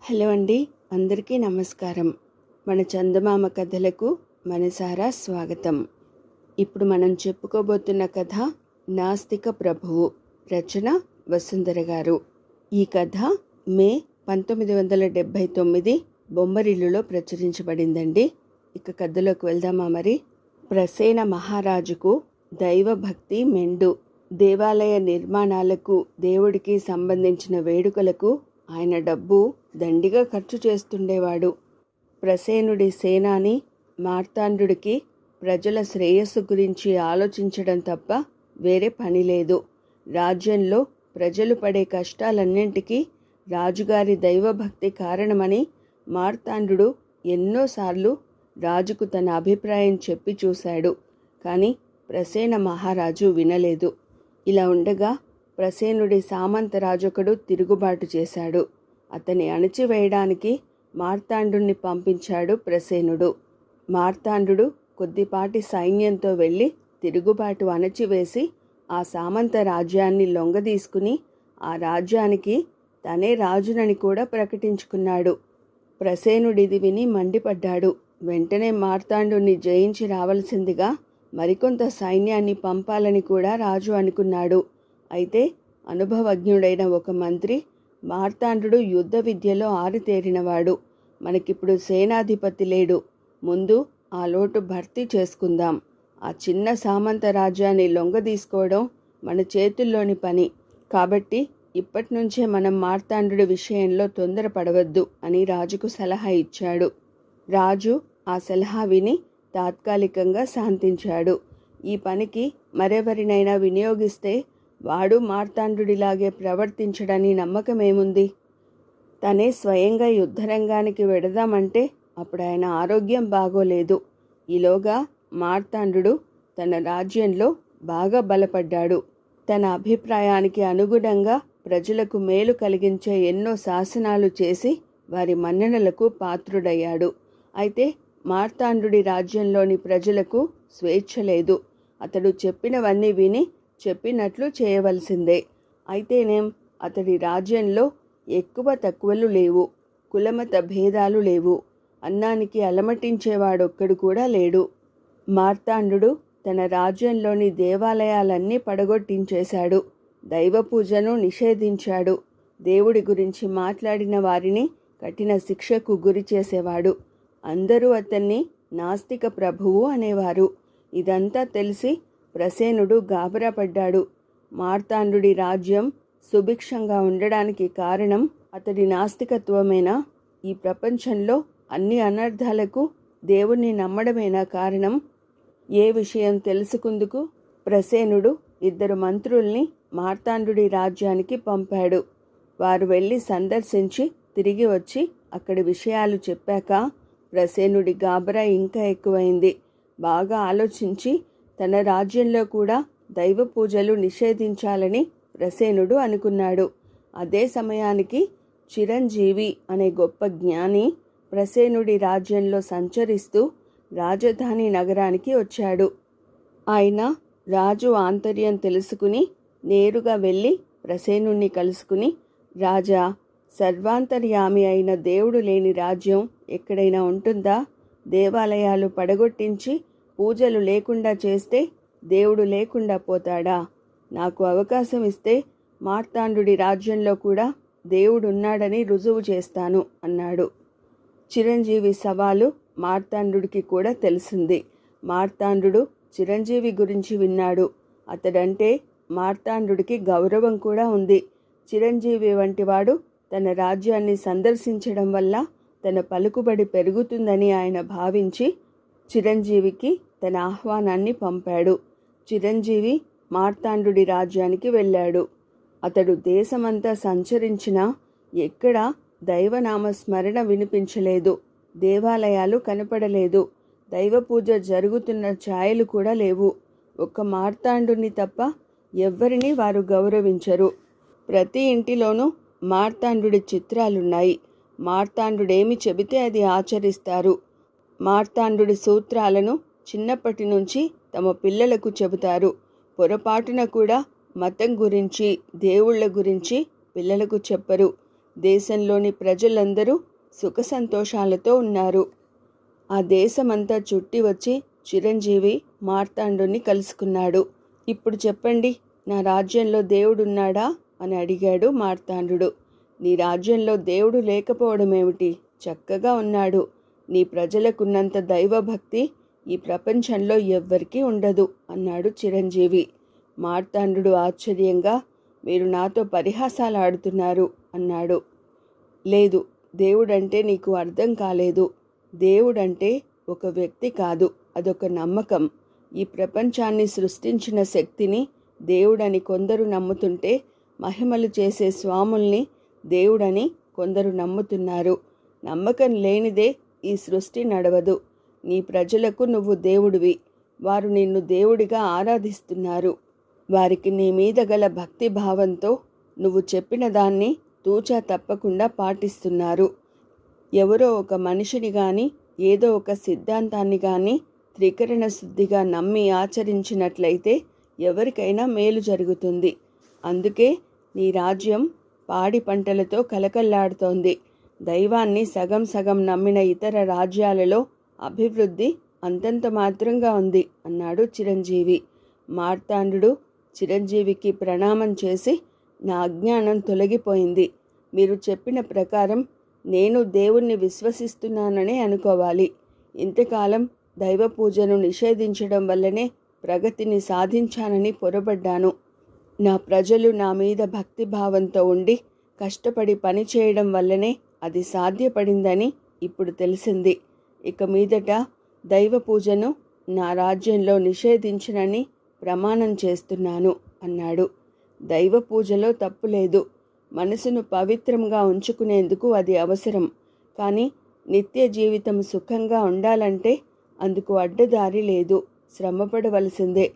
Hello అండి అందరికీ నమస్కారం. మన చందమామ కథలకు మనసారా స్వాగతం. ఇప్పుడు మనం చెప్పుకోబోతున్న కథ నాస్తిక ప్రభువు రచన వసుంధర గారు. ఈ కథ మే పంతొమ్మిది వందల డెబ్భై తొమ్మిది బొమ్మరిల్లులో ప్రచురించబడిందండి. ఇక కథలోకి వెళ్దామా మరి? ప్రసేన మహారాజుకు దైవభక్తి మెండు. దేవాలయ నిర్మాణాలకు దేవుడికి సంబంధించిన వేడుకలకు ఆయన డబ్బు దండిగా ఖర్చు చేస్తుండేవాడు. ప్రసేనుడి సేనాని మార్తాండుడికి ప్రజల శ్రేయస్సు గురించి ఆలోచించడం తప్ప వేరే పని లేదు. రాజ్యంలో ప్రజలు పడే కష్టాలన్నింటికీ రాజుగారి దైవభక్తి కారణమని మార్తాండు ఎన్నోసార్లు రాజుకు తన అభిప్రాయం చెప్పి చూశాడు. కానీ ప్రసేన మహారాజు వినలేదు. ఇలా ఉండగా ప్రసేనుడి సామంతరాజొకడు తిరుగుబాటు చేశాడు. అతని అణచివేయడానికి మార్తాండుణ్ణి పంపించాడు ప్రసేనుడు. మార్తాండు కొద్దిపాటి సైన్యంతో వెళ్ళి తిరుగుబాటు అణచివేసి ఆ సామంత రాజ్యాన్ని లొంగదీసుకుని ఆ రాజ్యానికి తనే రాజునని కూడా ప్రకటించుకున్నాడు. ప్రసేనుడిది విని మండిపడ్డాడు. వెంటనే మార్తాండుని జయించి రావలసిందిగా మరికొంత సైన్యాన్ని పంపాలని కూడా రాజు అనుకున్నాడు. అయితే అనుభవజ్ఞుడైన ఒక మంత్రి మార్తాండు యుద్ధ విద్యలో ఆరితేరినవాడు. మనకిప్పుడు సేనాధిపతి లేడు. ముందు ఆ లోటు భర్తీ చేసుకుందాం. ఆ చిన్న సామంత రాజ్యాన్ని లొంగదీసుకోవడం మన చేతుల్లోని పని. కాబట్టి ఇప్పటి నుంచే మనం మార్తాండు విషయంలో తొందరపడవద్దు అని రాజుకు సలహా ఇచ్చాడు. రాజు ఆ సలహా విని తాత్కాలికంగా శాంతించాడు. ఈ పనికి మరెవరినైనా వినియోగిస్తే వాడు మార్తాండుడిలాగే ప్రవర్తించడని నమ్మకమేముంది? తనే స్వయంగా యుద్ధరంగానికి వెడదామంటే అప్పుడు ఆయన ఆరోగ్యం బాగోలేదు. ఈలోగా మార్తాండు తన రాజ్యంలో బాగా బలపడ్డాడు. తన అభిప్రాయానికి అనుగుణంగా ప్రజలకు మేలు కలిగించే ఎన్నో శాసనాలు చేసి వారి మన్ననలకు పాత్రుడయ్యాడు. అయితే మార్తాండు రాజ్యంలోని ప్రజలకు స్వేచ్ఛ లేదు. అతడు చెప్పినవన్నీ విని చెప్పినట్లు చేయవలసిందే. అయితేనేం అతడి రాజ్యంలో ఎక్కువ తక్కువలు లేవు కులమత భేదాలు లేవు. అన్నానికి అలమటించేవాడొక్కడు కూడా లేడు. మార్తాండు తన రాజ్యంలోని దేవాలయాలన్నీ పడగొట్టించేశాడు. దైవ పూజను నిషేధించాడు. దేవుడి గురించి మాట్లాడిన వారిని కఠిన శిక్షకు గురి చేసేవాడు. అందరూ అతన్ని నాస్తిక ప్రభువు అనేవారు. ఇదంతా తెలిసి ప్రసేనుడు గాబరాపడ్డాడు మార్తాండుడి రాజ్యం సుభిక్షంగా ఉండడానికి కారణం అతడి నాస్తికత్వమేనా? ఈ ప్రపంచంలో అన్ని అనర్థాలకు దేవుణ్ణి నమ్మడమేనా కారణం? ఏ విషయం తెలుసుకుందుకు? ప్రసేనుడు ఇద్దరు మంత్రుల్ని మార్తాండుడి రాజ్యానికి పంపాడు. వారు వెళ్ళి సందర్శించి తిరిగి వచ్చి అక్కడి విషయాలు చెప్పాక ప్రసేనుడి గాబరా ఇంకా ఎక్కువైంది. బాగా ఆలోచించి తన రాజ్యంలో కూడా దైవ పూజలు నిషేధించాలని ప్రసేనుడు అనుకున్నాడు. అదే సమయానికి చిరంజీవి అనే గొప్ప జ్ఞాని ప్రసేనుడి రాజ్యంలో సంచరిస్తూ రాజధాని నగరానికి వచ్చాడు. ఆయన రాజు ఆంతర్యం తెలుసుకుని నేరుగా వెళ్ళి ప్రసేనుణ్ణి కలుసుకుని రాజా సర్వాంతర్యామి అయిన దేవుడు లేని రాజ్యం ఎక్కడైనా ఉంటుందా? దేవాలయాలు పడగొట్టించి పూజలు లేకుండా చేస్తే దేవుడు లేకుండా పోతాడా? నాకు అవకాశం ఇస్తే మార్తాండుడి రాజ్యంలో కూడా దేవుడున్నాడని రుజువు చేస్తాను అన్నాడు. చిరంజీవి సవాలు మార్తాండుడికి కూడా తెలిసింది. మార్తాండు చిరంజీవి గురించి విన్నాడు. అతడంటే మార్తాండుడికి గౌరవం కూడా ఉంది. చిరంజీవి వంటివాడు తన రాజ్యాన్ని సందర్శించడం వల్ల తన పలుకుబడి పెరుగుతుందని ఆయన భావించి చిరంజీవికి తన ఆహ్వానాన్ని పంపాడు. చిరంజీవి మార్తాండుడి రాజ్యానికి వెళ్ళాడు. అతడు దేశమంతా సంచరించినా ఎక్కడా దైవనామస్మరణ వినిపించలేదు. దేవాలయాలు కనపడలేదు. దైవ పూజ జరుగుతున్న ఛాయలు కూడా లేవు. ఒక్క మార్తాండుని తప్ప ఎవ్వరినీ వారు గౌరవించరు. ప్రతి ఇంటిలోనూ మార్తాండుడి చిత్రాలున్నాయి. మార్తాండుడేమి చెబితే అది ఆచరిస్తారు. మార్తాండుడి సూత్రాలను చిన్నప్పటి నుంచి తమ పిల్లలకు చెబుతారు. పొరపాటున కూడా మతం గురించి దేవుళ్ళ గురించి పిల్లలకు చెప్పరు. దేశంలోని ప్రజలందరూ సుఖ సంతోషాలతో ఉన్నారు. ఆ దేశమంతా చుట్టి వచ్చి చిరంజీవి మార్తాండుని కలుసుకున్నాడు. ఇప్పుడు చెప్పండి నా రాజ్యంలో దేవుడున్నాడా అని అడిగాడు మార్తాండు నీ రాజ్యంలో దేవుడు లేకపోవడం ఏమిటి చక్కగా ఉన్నాడు. నీ ప్రజలకున్నంత దైవభక్తి ఈ ప్రపంచంలో ఎవ్వరికీ ఉండదు అన్నాడు చిరంజీవి. మార్తాండు ఆశ్చర్యంగా మీరు నాతో పరిహాసాలు ఆడుతున్నారు అన్నాడు. లేదు దేవుడంటే నీకు అర్థం కాలేదు. దేవుడంటే ఒక వ్యక్తి కాదు అదొక నమ్మకం. ఈ ప్రపంచాన్ని సృష్టించిన శక్తిని దేవుడని కొందరు నమ్ముతుంటే మహిమలు చేసే స్వాముల్ని దేవుడని కొందరు నమ్ముతున్నారు. నమ్మకం లేనిదే ఈ సృష్టి నడవదు. నీ ప్రజలకు నువ్వు దేవుడివి. వారు నిన్ను దేవుడిగా ఆరాధిస్తున్నారు. వారికి నీ మీద గల భక్తి భావంతో నువ్వు చెప్పిన దాన్ని తూచా తప్పకుండా పాటిస్తున్నారు. ఎవరో ఒక మనిషిని కానీ ఏదో ఒక సిద్ధాంతాన్ని కానీ త్రికరణ శుద్ధిగా నమ్మి ఆచరించినట్లయితే ఎవరికైనా మేలు జరుగుతుంది. అందుకే నీ రాజ్యం పాడి పంటలతో కలకల్లాడుతోంది. దైవాన్ని సగం సగం నమ్మిన ఇతర రాజ్యాలలో అభివృద్ధి అంతంత మాత్రంగా ఉంది అన్నాడు చిరంజీవి. మార్తాండు చిరంజీవికి ప్రణామం చేసి నా అజ్ఞానం తొలగిపోయింది. మీరు చెప్పిన ప్రకారం నేను దేవుణ్ణి విశ్వసిస్తున్నాననే అనుకోవాలి. ఇంతకాలం దైవ పూజను నిషేధించడం వల్లనే ప్రగతిని సాధించానని పొరబడ్డాను. నా ప్రజలు నా మీద భక్తిభావంతో ఉండి కష్టపడి పని చేయడం వల్లనే అది సాధ్యపడిందని ఇప్పుడు తెలిసింది. ఇక మీదట దైవ పూజను నా రాజ్యంలో నిషేధించనని ప్రమాణం చేస్తున్నాను అన్నాడు. దైవ పూజలో తప్పులేదు మనసును పవిత్రంగా ఉంచుకునేందుకు అది అవసరం. కానీ నిత్య జీవితం సుఖంగా ఉండాలంటే అందుకు అడ్డదారి లేదు. శ్రమపడవలసిందే.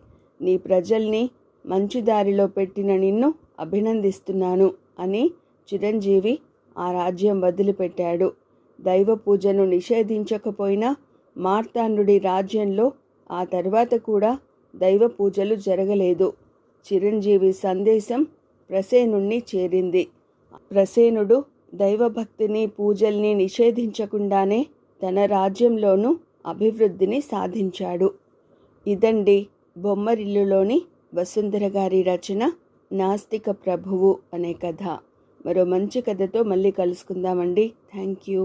నీ ప్రజల్ని మంచి దారిలో పెట్టిన నిన్ను అభినందిస్తున్నాను అని చిరంజీవి రాజ్యం వదిలిపెట్టాడు. దైవ పూజను నిషేధించకపోయినా మార్తాండుడి రాజ్యంలో ఆ తర్వాత కూడా దైవ పూజలు జరగలేదు. చిరంజీవి సందేశం ప్రసేనుణ్ణి చేరింది. ప్రసేనుడు దైవభక్తిని పూజల్ని నిషేధించకుండానే తన రాజ్యంలోనూ అభివృద్ధిని సాధించాడు. ఇదండి బొమ్మరిల్లులోని వసుంధర గారి రచన నాస్తిక ప్రభువు అనే కథ. మరో మంచి కథతో మళ్ళీ కలుసుకుందామండి. Thank you